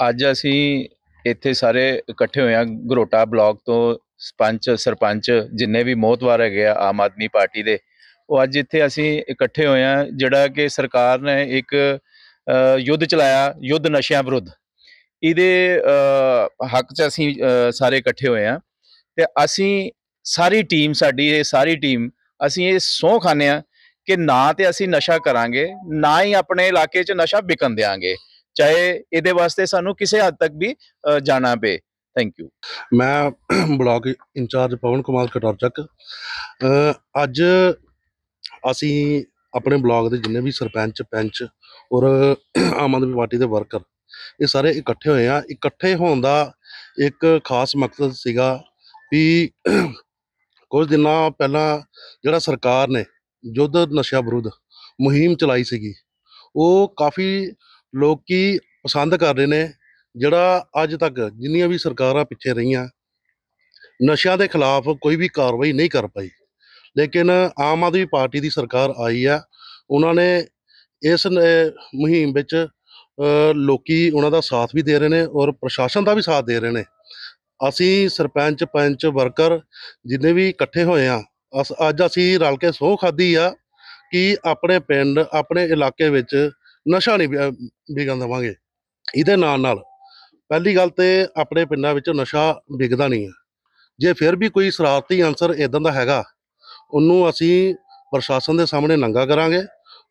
ਅੱਜ ਅਸੀਂ ਇੱਥੇ ਸਾਰੇ ਇਕੱਠੇ ਹੋਏ ਹਾਂ ਗਰੋਟਾ ਬਲਾਕ ਤੋਂ ਪੰਚ ਸਰਪੰਚ ਜਿੰਨੇ ਵੀ ਮੋਹਤਵਾਰ ਹੈਗੇ ਆ, ਆਮ ਆਦਮੀ ਪਾਰਟੀ ਦੇ, ਉਹ ਅੱਜ ਇੱਥੇ ਅਸੀਂ ਇਕੱਠੇ ਹੋਏ ਹਾਂ, ਜਿਹੜਾ ਕਿ ਸਰਕਾਰ ਨੇ ਇੱਕ ਯੁੱਧ ਚਲਾਇਆ, ਯੁੱਧ ਨਸ਼ਿਆਂ ਵਿਰੁੱਧ। ਇਹਦੇ ਹੱਕ 'ਚ ਅਸੀਂ ਸਾਰੇ ਇਕੱਠੇ ਹੋਏ ਹਾਂ ਤੇ ਅਸੀਂ ਸਾਰੀ ਟੀਮ ਸਾਡੀ, ਇਹ ਸਾਰੀ ਟੀਮ, ਅਸੀਂ ਇਹ ਸਹੁੰ ਖਾਂਦੇ ਹਾਂ ਕਿ ਨਾ ਤੇ ਅਸੀਂ ਨਸ਼ਾ ਕਰਾਂਗੇ, ਨਾ ਹੀ ਆਪਣੇ ਇਲਾਕੇ 'ਚ ਨਸ਼ਾ ਵਿਕਣ ਦਿਆਂਗੇ। ਚਾਹੇ ਇਹਦੇ ਵਾਸਤੇ ਸਾਨੂੰ ਕਿਸੇ ਹੱਦ ਤੱਕ ਵੀ ਜਾਣਾ ਪਏ। ਥੈਂਕ ਯੂ ਮੈਂ ਬਲਾਕ ਇੰਚਾਰਜ ਪਵਨ ਕੁਮਾਰ ਕਟੌਰਚੱਕ ਅੱਜ ਅਸੀਂ ਆਪਣੇ ਬਲਾਕ ਦੇ ਜਿੰਨੇ ਵੀ ਸਰਪੰਚ, ਪੰਚ ਔਰ ਆਮ ਆਦਮੀ ਪਾਰਟੀ ਦੇ ਵਰਕਰ, ਇਹ ਸਾਰੇ ਇਕੱਠੇ ਹੋਏ ਆ। ਇਕੱਠੇ ਹੋਣ ਦਾ ਇੱਕ ਖਾਸ ਮਕਸਦ ਸੀਗਾ ਵੀ ਕੁਝ ਦਿਨਾਂ ਪਹਿਲਾਂ ਜਿਹੜਾ ਸਰਕਾਰ ਨੇ ਯੁੱਧ ਨਸ਼ਾ ਵਿਰੁੱਧ ਮੁਹਿੰਮ ਚਲਾਈ ਸੀਗੀ, ਉਹ ਕਾਫੀ ਲੋਕੀ ਪਸੰਦ ਕਰ ਰਹੇ ਨੇ ਜਿਹੜਾ ਅੱਜ ਤੱਕ ਜਿੰਨੀਆਂ ਵੀ ਸਰਕਾਰਾਂ ਪਿੱਛੇ ਰਹੀਆਂ ਨਸ਼ਿਆਂ ਦੇ ਖਿਲਾਫ ਕੋਈ ਵੀ ਕਾਰਵਾਈ ਨਹੀਂ ਕਰ ਪਾਈ। ਲੇਕਿਨ ਆਮ ਆਦਮੀ ਪਾਰਟੀ ਦੀ ਸਰਕਾਰ ਆਈ ਆ ਉਹਨਾਂ ਨੇ ਇਸ ਮੁਹਿੰਮ ਵਿੱਚ ਅ, ਲੋਕੀ ਉਹਨਾਂ ਦਾ ਸਾਥ ਵੀ ਦੇ ਰਹੇ ਨੇ ਔਰ ਪ੍ਰਸ਼ਾਸਨ ਦਾ ਵੀ ਸਾਥ ਦੇ ਰਹੇ ਨੇ। ਅਸੀਂ ਸਰਪੰਚ ਪੰਚ ਵਰਕਰ ਜਿੰਨੇ ਵੀ ਇਕੱਠੇ ਹੋਏ ਆ ਅਸ ਅੱਜ ਅਸੀਂ ਰਲ ਕੇ ਸਹੁੰ ਖਾਦੀ ਆ ਕਿ ਆਪਣੇ ਪਿੰਡ ਆਪਣੇ ਇਲਾਕੇ ਵਿੱਚ ਨਸ਼ਾ ਨਹੀਂ ਵਿ- ਵਿਕਣ ਦੇਵਾਂਗੇ। ਇਹਦੇ ਨਾਲ ਨਾਲ ਪਹਿਲੀ ਗੱਲ ਤੇ ਆਪਣੇ ਪਿੰਡਾਂ ਵਿੱਚ ਨਸ਼ਾ ਵਿਕਦਾ ਨਹੀਂ ਹੈ। ਜੇ ਫਿਰ ਵੀ ਕੋਈ ਸ਼ਰਾਰਤੀ ਅਨਸਰ ਇਦਾਂ ਦਾ ਹੈਗਾ, ਉਹਨੂੰ ਅਸੀਂ ਪ੍ਰਸ਼ਾਸਨ ਦੇ ਸਾਹਮਣੇ ਨੰਗਾ ਕਰਾਂਗੇ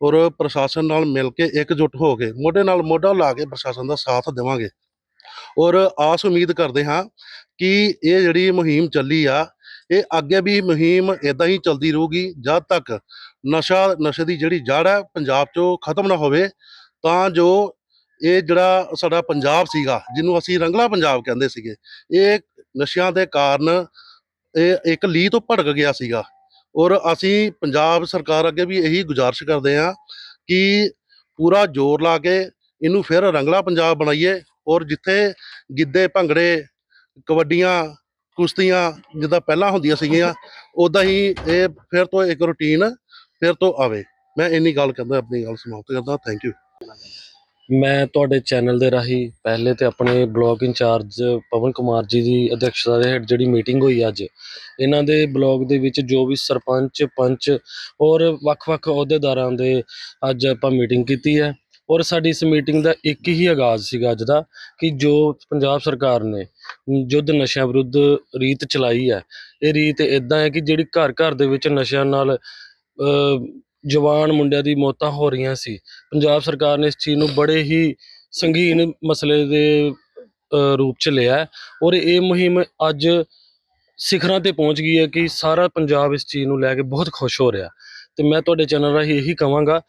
ਔਰ ਪ੍ਰਸ਼ਾਸਨ ਨਾਲ ਮਿਲ ਕੇ ਇਕਜੁੱਟ ਹੋ ਕੇ ਮੋਢੇ ਨਾਲ ਮੋਢਾ ਲਾ ਕੇ ਪ੍ਰਸ਼ਾਸਨ ਦਾ ਸਾਥ ਦੇਵਾਂਗੇ। ਔਰ ਆਸ ਉਮੀਦ ਕਰਦੇ ਹਾਂ ਕਿ ਇਹ ਜਿਹੜੀ ਮੁਹਿੰਮ ਚੱਲੀ ਆ, ਇਹ ਅੱਗੇ ਵੀ ਮੁਹਿੰਮ ਇਦਾਂ ਹੀ ਚੱਲਦੀ ਰਹੂਗੀ ਜਦ ਤੱਕ ਨਸ਼ਾ, ਨਸ਼ੇ ਦੀ ਜਿਹੜੀ ਜੜ ਹੈ ਪੰਜਾਬ 'ਚੋਂ ਖਤਮ ਨਾ ਹੋਵੇ, ਤਾਂ ਜੋ ਇਹ ਜਿਹੜਾ ਸਾਡਾ ਪੰਜਾਬ ਸੀਗਾ, ਜਿਹਨੂੰ ਅਸੀਂ ਰੰਗਲਾ ਪੰਜਾਬ ਕਹਿੰਦੇ ਸੀਗੇ, ਇਹ ਨਸ਼ਿਆਂ ਦੇ ਕਾਰਨ ਇਹ ਇੱਕ ਲੀ ਤੋਂ ਭੜਕ ਗਿਆ ਸੀਗਾ। ਔਰ ਅਸੀਂ ਪੰਜਾਬ ਸਰਕਾਰ ਅੱਗੇ ਵੀ ਇਹੀ ਗੁਜ਼ਾਰਿਸ਼ ਕਰਦੇ ਹਾਂ ਕਿ ਪੂਰਾ ਜ਼ੋਰ ਲਾ ਕੇ ਇਹਨੂੰ ਫਿਰ ਰੰਗਲਾ ਪੰਜਾਬ ਬਣਾਈਏ ਔਰ ਜਿੱਥੇ ਗਿੱਧੇ, ਭੰਗੜੇ, ਕਬੱਡੀਆਂ, ਕੁਸ਼ਤੀਆਂ ਜਿੱਦਾਂ ਪਹਿਲਾਂ ਹੁੰਦੀਆਂ ਸੀਗੀਆਂ ਉਦਾਂ ਹੀ ਇਹ ਫਿਰ ਤੋਂ ਇੱਕ ਰੁਟੀਨ ਫਿਰ ਤੋਂ ਆਵੇ। ਮੈਂ ਇੰਨੀ ਗੱਲ ਕਰਦਾ, ਆਪਣੀ ਗੱਲ ਸਮਾਪਤ ਕਰਦਾ। ਥੈਂਕ ਯੂ ਮੈਂ ਤੁਹਾਡੇ ਚੈਨਲ ਦੇ ਰਾਹੀਂ ਪਹਿਲੇ ਤੇ ਆਪਣੇ ਬਲਾਕ ਇੰਚਾਰਜ ਪਵਨ ਕੁਮਾਰ ਜੀ ਦੀ ਅਧਿਕਸ਼ਤਾ ਦੇ ਹੇਠ ਜਿਹੜੀ ਮੀਟਿੰਗ ਹੋਈ ਅੱਜ, ਇਹਨਾਂ ਦੇ ਬਲਾਕ ਦੇ ਵਿੱਚ ਜੋ ਵੀ ਸਰਪੰਚ, ਪੰਚ ਔਰ ਵੱਖ-ਵੱਖ ਅਹੁਦੇਦਾਰਾਂ ਦੇ ਅੱਜ ਆਪਾਂ ਮੀਟਿੰਗ ਕੀਤੀ ਹੈ ਔਰ ਸਾਡੀ ਇਸ ਮੀਟਿੰਗ ਦਾ ਇੱਕ ਹੀ ਆਗਾਜ਼ ਸੀਗਾ ਅੱਜ ਦਾ ਕਿ ਜੋ ਪੰਜਾਬ ਸਰਕਾਰ ਨੇ ਯੁੱਧ ਨਸ਼ਿਆਂ ਵਿਰੁੱਧ ਰੀਤ ਚਲਾਈ ਹੈ, ਇਹ ਰੀਤ ਇਦਾਂ ਹੈ ਕਿ ਜਿਹੜੀ ਘਰ ਘਰ ਦੇ ਵਿੱਚ ਨਸ਼ਿਆਂ ਨਾਲ ਜਵਾਨ ਮੁੰਡਿਆਂ ਦੀ ਮੌਤਾਂ ਹੋ ਰਹੀਆਂ ਸੀ। ਪੰਜਾਬ ਸਰਕਾਰ ਨੇ ਇਸ ਚੀਜ਼ ਨੂੰ ਬੜੇ ਹੀ ਸੰਗੀਨ ਮਸਲੇ ਦੇ ਰੂਪ ਚ ਲਿਆ ਔਰ ਇਹ ਮੁਹਿੰਮ ਅੱਜ ਸਿਖਰਾਂ ਤੇ ਪਹੁੰਚ ਗਈ ਹੈ ਕਿ ਸਾਰਾ ਪੰਜਾਬ ਇਸ ਚੀਜ਼ ਨੂੰ ਲੈ ਕੇ ਬਹੁਤ ਖੁਸ਼ ਹੋ ਰਿਹਾ। ਤੇ ਮੈਂ ਤੁਹਾਡੇ ਚੈਨਲ ਰਾਹੀਂ ਇਹੀ ਕਹਾਂਗਾ,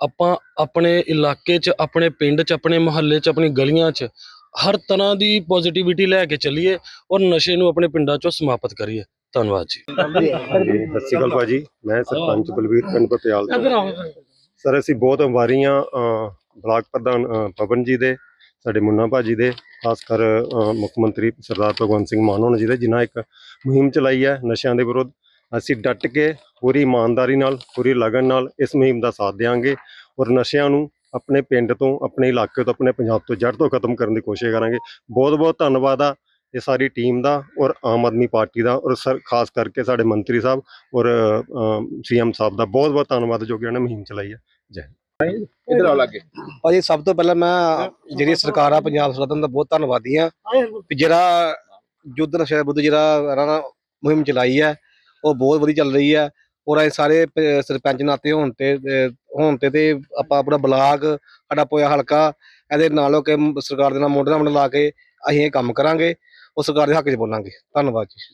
ਆਪਾਂ ਆਪਣੇ ਇਲਾਕੇ 'ਚ, ਆਪਣੇ ਪਿੰਡ 'ਚ, ਆਪਣੇ ਮੁਹੱਲੇ 'ਚ, ਆਪਣੀ ਗਲੀਆਂ 'ਚ ਹਰ ਤਰ੍ਹਾਂ ਦੀ ਪੋਜ਼ਿਟਿਵਿਟੀ ਲੈ ਕੇ ਚੱਲੀਏ ਔਰ ਨਸ਼ੇ ਨੂੰ ਆਪਣੇ ਪਿੰਡਾਂ 'ਚੋਂ ਸਮਾਪਤ ਕਰੀਏ। ਧੰਨਵਾਦ ਜੀ। ਜੀ ਸਤਿ ਸ਼੍ਰੀ ਅਕਾਲ ਭਾਜੀ। ਮੈਂ ਸਰਪੰਚ ਬਲਵੀਰ ਪਿੰਡ ਪਟਿਆਲ ਤੋਂ। ਸਰ ਅਸੀਂ ਬਹੁਤ ਵਾਰੀਆਂ ਅ, ਬਲਾਕ ਪ੍ਰਧਾਨ ਅ, ਪਵਨ ਜੀ ਦੇ ਸਾਡੇ ਮੁੰਨਾ ਭਾਜੀ ਦੇ ਖਾਸ ਕਰ ਅ, ਮੁੱਖ ਮੰਤਰੀ ਸਰਦਾਰ ਭਗਵੰਤ ਸਿੰਘ ਮਾਨ ਹੋਣਾ ਜੀ ਦੇ ਜਿਨ੍ਹਾਂ ਇੱਕ ਮੁਹਿੰਮ ਚਲਾਈ ਹੈ ਨਸ਼ਿਆਂ ਦੇ ਵਿਰੁੱਧ। ਅਸੀਂ ਡਟ ਕੇ ਪੂਰੀ ਇਮਾਨਦਾਰੀ ਨਾਲ ਪੂਰੀ ਲਗਨ ਨਾਲ ਇਸ ਮੁਹਿੰਮ ਦਾ ਸਾਥ ਦੇਵਾਂਗੇ ਔਰ ਨਸ਼ਿਆਂ ਨੂੰ ਆਪਣੇ ਪਿੰਡ ਤੋਂ ਆਪਣੇ ਇਲਾਕੇ ਤੋਂ ਆਪਣੇ ਪੰਜਾਬ ਤੋਂ ਜੜ ਤੋਂ ਖਤਮ ਕਰਨ ਦੀ ਕੋਸ਼ਿਸ਼ ਕਰਾਂਗੇ। ਬਹੁਤ ਬਹੁਤ ਧੰਨਵਾਦ ਆ। ਇਹ ਸਾਰੀ ਟੀਮ ਦਾ ਔਰ ਆਮ ਆਦਮੀ ਪਾਰਟੀ ਦਾ ਔਰ ਸਰ ਖਾਸ ਕਰਕੇ ਸਾਡੇ ਮੰਤਰੀ ਸਾਹਿਬ ਔਰ ਸੀਐਮ ਸਾਹਿਬ ਦਾ ਬਹੁਤ ਬਹੁਤ ਧੰਨਵਾਦ ਜੋ ਕਿ ਉਹਨੇ ਮੁਹਿੰਮ ਚਲਾਈ ਹੈ। ਇਧਰ ਆਓ ਲੱਗੇ? ਭਾਜੀ ਸਭ ਤੋਂ ਪਹਿਲਾਂ ਮੈਂ ਜਿਹੜੀ ਸਰਕਾਰ ਆ ਪੰਜਾਬ ਸਰਕਾਰ ਦਾ ਬਹੁਤ ਧੰਨਵਾਦੀ ਆ ਜਿਹੜਾ ਯੁੱਧ ਨਸ਼ਾ ਵਿਰੁੱਧ ਜਿਹੜਾ ਨੇ ਮੁਹਿੰਮ ਚਲਾਈ ਹੈ ਉਹ ਬਹੁਤ ਵਧੀਆ ਚੱਲ ਰਹੀ ਹੈ। ਔਰ ਇਹ ਸਾਰੇ ਸਰਪੰਚ ਨਾਤੇ ਹੋਣ ਤੇ ਹੋਣ ਤੇ ਤੇ ਆਪਾਂ ਆਪਣਾ ਬਲਾਕ ਸਾਡਾ ਪੋਇਆ ਹਲਕਾ ਇਹਦੇ ਨਾਲੋਂ ਕਿ ਸਰਕਾਰ ਦੇ ਨਾਲ ਮੋਢੇ ਨਾਲ ਮੋਢਾ ਲਾ ਕੇ ਅਸੀਂ ਇਹ ਕੰਮ ਕਰਾਂਗੇ। ਉਹ ਸਰਕਾਰ ਦੇ ਹੱਕ 'ਚ ਬੋਲਾਂਗੇ। ਧੰਨਵਾਦ ਜੀ।